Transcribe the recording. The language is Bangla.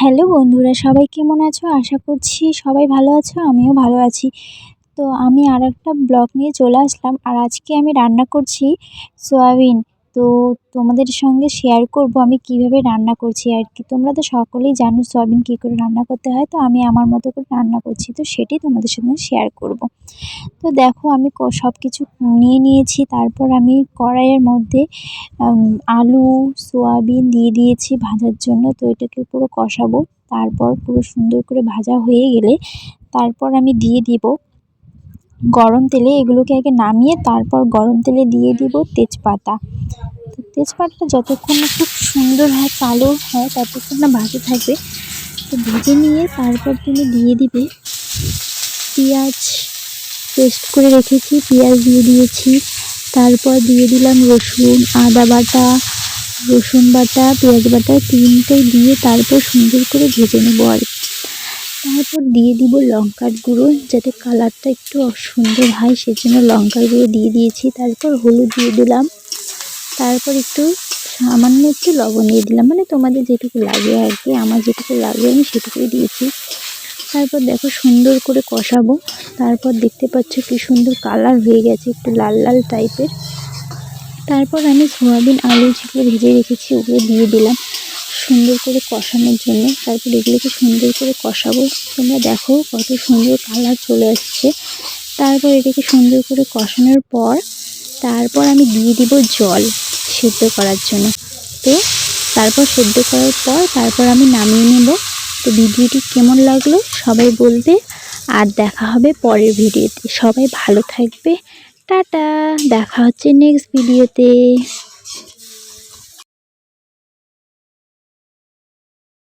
হ্যালো বন্ধুরা, সবাই কেমন আছো? আশা করছি সবাই ভালো আছো, আমিও ভালো আছি। তো আমি আর একটা ব্লগ নিয়ে চলে আসলাম আর আজকে আমি রান্না করছি সয়াবিন। তো তোমাদের সঙ্গে শেয়ার করব আমি কীভাবে রান্না করছি আর কি। তোমরা তো সকলেই জানো সয়াবিন কী করে রান্না করতে হয়, তো আমি আমার মতো করে রান্না করছি, তো সেটি তোমাদের সঙ্গে শেয়ার করব। তো দেখো আমি সব কিছু নিয়ে নিয়েছি। তারপর আমি কড়াইয়ের মধ্যে আলু, সোয়াবিন দিয়ে দিয়েছি ভাজার জন্য। তো এটাকে পুরো কষাবো। তারপর পুরো সুন্দর করে ভাজা হয়ে গেলে তারপর আমি দিয়ে দিব গরম তেলে এগুলোকে আগে নামিয়ে তারপর গরম তেলে দিয়ে দিব তেজপাতা। তেজপাতাটা যতক্ষণ না খুব সুন্দর হয়, কালো হয়, ততক্ষণ না ভাজে থাকবে। তো ভেজে নিয়ে তারপর তুমি দিয়ে দিবে পেঁয়াজ পেস্ট করে রেখেছি, পেঁয়াজ দিয়ে দিয়েছি, তারপর দিয়ে দিলাম রসুন, আদা বাটা, রসুন বাটা, পেঁয়াজ বাটা তিনটেই দিয়ে তারপর সুন্দর করে ভেজে নেব আর তারপর দিয়ে দিব লঙ্কার গুঁড়ো, যাতে কালারটা একটু সুন্দর হয়, সেজন্য লঙ্কার গুঁড়ো দিয়ে দিয়েছি। তারপর হলুদ দিয়ে দিলাম, তারপর একটু সামান্য একটু লবণ দিয়ে দিলাম মানে তোমাদের যেটুকু লাগে আর কি, আমার যেটুকু লাগে আমি সেটুকুই দিয়েছি। তারপর দেখো সুন্দর করে কষাবো। তারপর দেখতে পাচ্ছ কি সুন্দর কালার হয়ে গেছে, একটু লাল লাল টাইপের। তারপর আমি সোয়াবিন আলু যেগুলো ভেজে রেখেছি ওগুলো দিয়ে দিলাম সুন্দর করে কষানোর জন্য। তারপর এগুলোকে সুন্দর করে কষাবো। তোমরা দেখো কত সুন্দর কালার চলে আসছে। তারপর এটাকে সুন্দর করে কষানোর পর তারপর আমি দিয়ে দিব জল সেদ্ধ করার জন্য। তো তারপর সেদ্ধ করার পর তারপর আমি নামিয়ে নেব। তো ভিডিওটি কেমন লাগল? সবাই বলবে, আর দেখা হবে পরের ভিডিওতে। সবাই ভালো থাকবে। টাটা, দেখা হচ্ছে নেক্সট ভিডিওতে